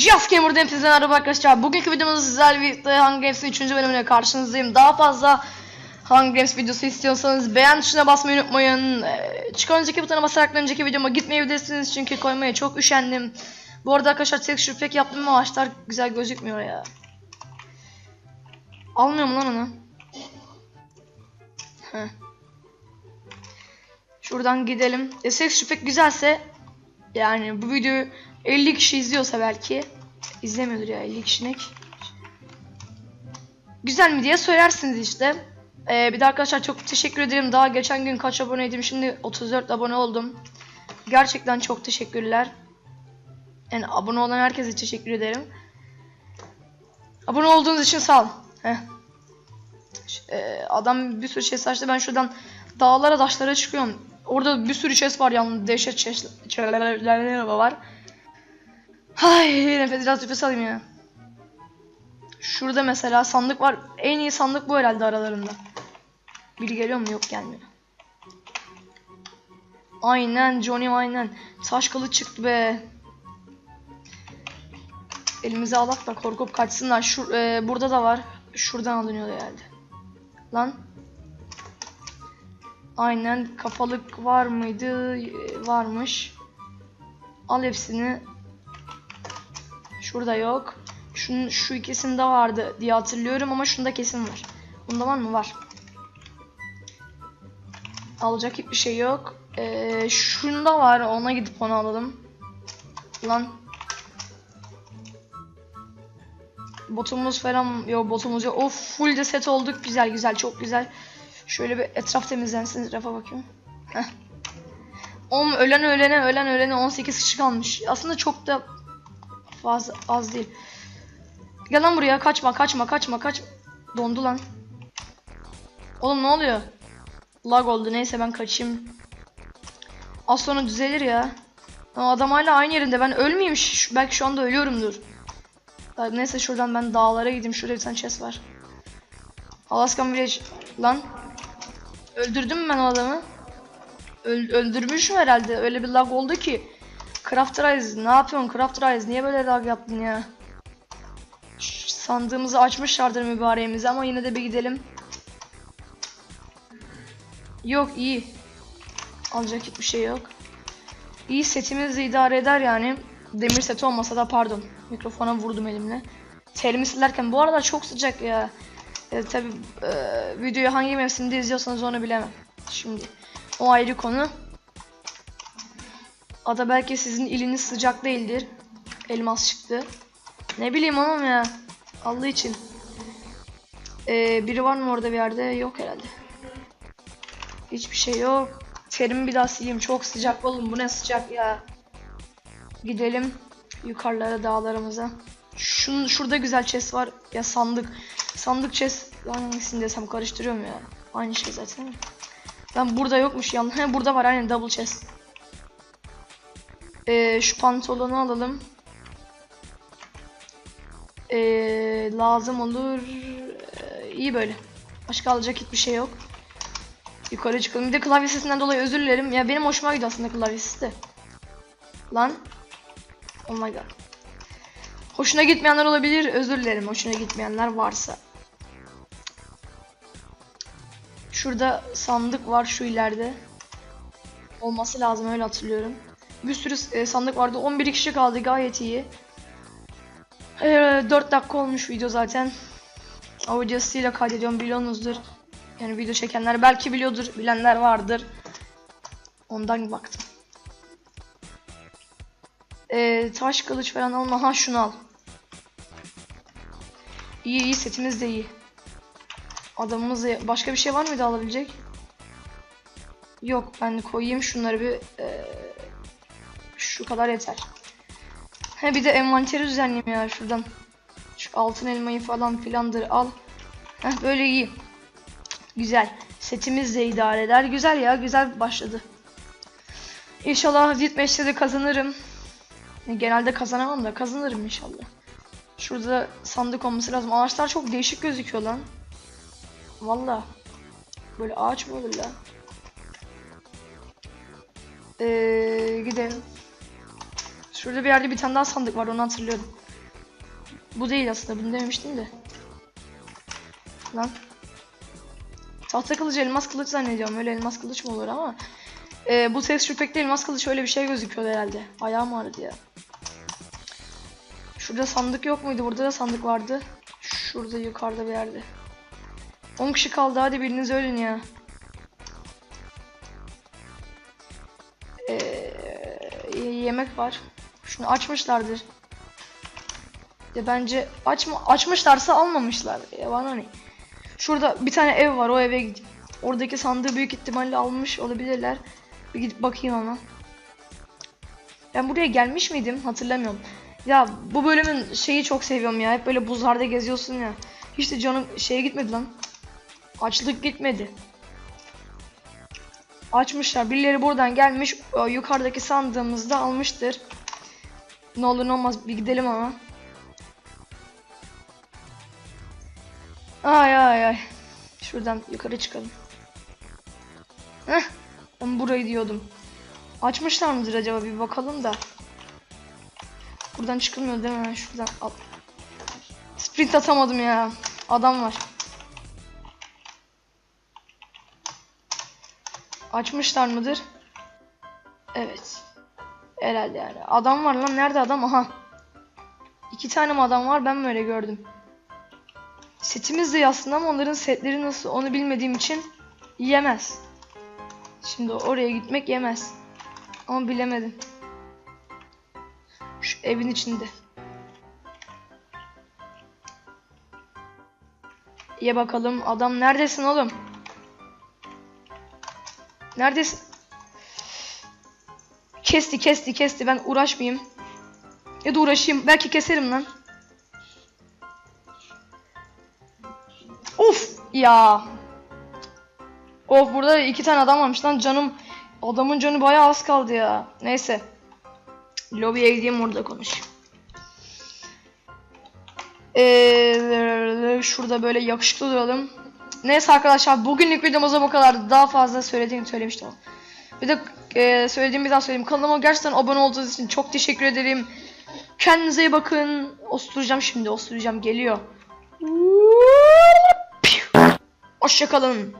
Just Gamer'dan hepinize merhaba arkadaşlar. Bugünkü videomuzda sizlerle birlikte Hunger Games'in 3. bölümüne karşınızdayım. Daha fazla Hunger Games videosu istiyorsanız beğen tuşuna basmayı unutmayın. Ee, çıkan önceki butona basarak önceki videoma gitmeyebilirsiniz çünkü koymaya çok üşendim. Bu arada arkadaşlar texture pack yaptım ama ağaçlar güzel gözükmüyor ya. Almıyorum lan onu. Heh. Şuradan gidelim. E, texture pack güzelse yani bu videoyu 50 kişi izliyorsa belki izlemiyordur ya 50 kişilik. Güzel mi diye söylersiniz işte. Ee, bir de arkadaşlar çok teşekkür ederim. Daha geçen gün kaç aboneydim şimdi 34 abone oldum. Gerçekten çok teşekkürler. Yani abone olan herkese teşekkür ederim. Abone olduğunuz için sağ olun. Ee, adam bir sürü şey saçtı. Ben şuradan dağlara taşlara çıkıyorum. Orada bir sürü chest var yalnız. Dehşet chestler var. Hay nefes biraz nefes alayım ya. Şurada mesela sandık var. En iyi sandık bu herhalde aralarında. Biri geliyor mu? Yok gelmiyor. Aynen Johnny aynen. Taş kılıç çıktı be. Elimize alak da korkup kaçsınlar. Şur e, burada da var. Şuradan alınıyor herhalde. Lan. Aynen kafalık var mıydı? Varmış. Al hepsini. Şurada yok. Şunun, şu ikisinde vardı diye hatırlıyorum ama şunda kesin var. Bunda var mı? Var. Alacak hiçbir şey yok. Ee, şunda var. Ona gidip onu alalım. Lan. Botumuz falan yok botumuz yok. Of full de set olduk. Güzel güzel çok güzel. Şöyle bir etraf temizlensin. Etrafa bakayım. Heh. Oğlum ölen ölene ölen ölene 18 kişi kalmış. Aslında çok da fazla az değil. Gel lan buraya kaçma kaçma kaçma kaç. Dondu lan. Oğlum ne oluyor? Lag oldu neyse ben kaçayım. Az sonra düzelir ya. Ama adam hala aynı yerinde ben ölmeyeyim Ş- belki şu anda ölüyorumdur. Neyse şuradan ben dağlara gideyim şurada bir tane chest var. Alaskan Village lan. Öldürdüm ben o adamı? Öl- öldürmüşüm herhalde öyle bir lag oldu ki. Craft Rise ne yapıyorsun Craft Rise niye böyle lag yaptın ya? Ş- Sandığımızı açmışlardır mübareğimizi ama yine de bir gidelim. Yok iyi. Alacak hiçbir şey yok. İyi setimiz idare eder yani. Demir seti olmasa da pardon. Mikrofona vurdum elimle. Terimi silerken bu aralar çok sıcak ya. E, Tabi videoyu hangi mevsimde izliyorsanız onu bilemem. Şimdi o ayrı konu. Ada belki sizin iliniz sıcak değildir. Elmas çıktı. Ne bileyim oğlum ya. Allah için. Ee, biri var mı orada bir yerde? Yok herhalde. Hiçbir şey yok. Terimi bir daha sileyim. Çok sıcak oğlum. Bu ne sıcak ya. Gidelim yukarılara dağlarımıza. Şun, şurada güzel chest var. Ya sandık. Sandık chest. Hangisini desem karıştırıyorum ya. Aynı şey zaten. Ben burada yokmuş. He burada var aynen double chest. Ee, şu pantolonu alalım. Ee, lazım olur. Ee, iyi böyle. Başka alacak hiçbir şey yok. Yukarı çıkalım. Bir de klavye sesinden dolayı özür dilerim. Ya benim hoşuma gidiyor aslında klavye sesi de. Lan. Oh my god. Hoşuna gitmeyenler olabilir. Özür dilerim hoşuna gitmeyenler varsa. Şurada sandık var şu ileride. Olması lazım öyle hatırlıyorum. Bir sürü e, sandık vardı. 11 kişi kaldı gayet iyi. Ee, 4 dakika olmuş video zaten. Videosuyla kaydediyorum biliyorsunuzdur. Yani video çekenler belki biliyordur, bilenler vardır. Ondan baktım. Ee, taş kılıç falan alma. Ha şunu al. İyi iyi setimiz de iyi. Adamımız da başka bir şey var mıydı alabilecek? Yok ben koyayım şunları bir ee, şu kadar yeter. He bir de envanteri düzenleyeyim ya şuradan. Şu altın elmayı falan filandır al. Heh böyle iyi. Güzel. Setimiz de idare eder. Güzel ya güzel başladı. İnşallah Match'te de kazanırım. Genelde kazanamam da kazanırım inşallah. Şurada sandık olması lazım. Ağaçlar çok değişik gözüküyor lan. Valla. Böyle ağaç mı olur lan? Ee, gidelim. Şurada bir yerde bir tane daha sandık var onu hatırlıyorum. Bu değil aslında bunu dememiştim de. Lan. Tahta kılıç elmas kılıç zannediyorum. Öyle elmas kılıç mı olur ama. Ee, bu texture pack'te elmas kılıç öyle bir şey gözüküyor herhalde. Ayağım ağrıdı ya. Şurada sandık yok muydu? Burada da sandık vardı. Şurada yukarıda bir yerde. 10 kişi kaldı hadi biriniz ölün ya. Ee, yemek var. Şunu açmışlardır. Ya bence aç mı açmışlarsa almamışlar. Ya bana ne? Şurada bir tane ev var. O eve gidip oradaki sandığı büyük ihtimalle almış olabilirler. Bir gidip bakayım ama. Ben buraya gelmiş miydim? Hatırlamıyorum. Ya bu bölümün şeyi çok seviyorum ya. Hep böyle buzlarda geziyorsun ya. Hiç de canım şeye gitmedi lan. Açlık gitmedi. Açmışlar. Birileri buradan gelmiş. Yukarıdaki sandığımızda almıştır. Ne olur ne olmaz bir gidelim ama. Ay ay ay. Şuradan yukarı çıkalım. Heh. Ben burayı diyordum. Açmışlar mıdır acaba bir bakalım da. Buradan çıkılmıyor değil mi? Şuradan al. Sprint atamadım ya. Adam var. Açmışlar mıdır? Evet. Herhalde yani. Adam var lan. Nerede adam? Aha. İki tane mi adam var? Ben mi öyle gördüm? Setimiz de aslında ama onların setleri nasıl onu bilmediğim için yemez. Şimdi oraya gitmek yemez. Ama bilemedim. Şu evin içinde. Ye bakalım adam neredesin oğlum? Neredesin? Kesti kesti kesti ben uğraşmayayım. Ya da uğraşayım belki keserim lan. Of ya. Of burada iki tane adam varmış lan canım. Adamın canı bayağı az kaldı ya. Neyse. Lobiye gideyim orada konuş. Ee, şurada böyle yakışıklı duralım. Neyse arkadaşlar bugünlük videomuzda bu kadar. Daha fazla söylediğimi söylemiştim. Bir de e, söylediğim bir daha söyleyeyim. Kanalıma gerçekten abone olduğunuz için çok teşekkür ederim. Kendinize iyi bakın. Osturacağım şimdi. Osturacağım. Geliyor. Hoşçakalın.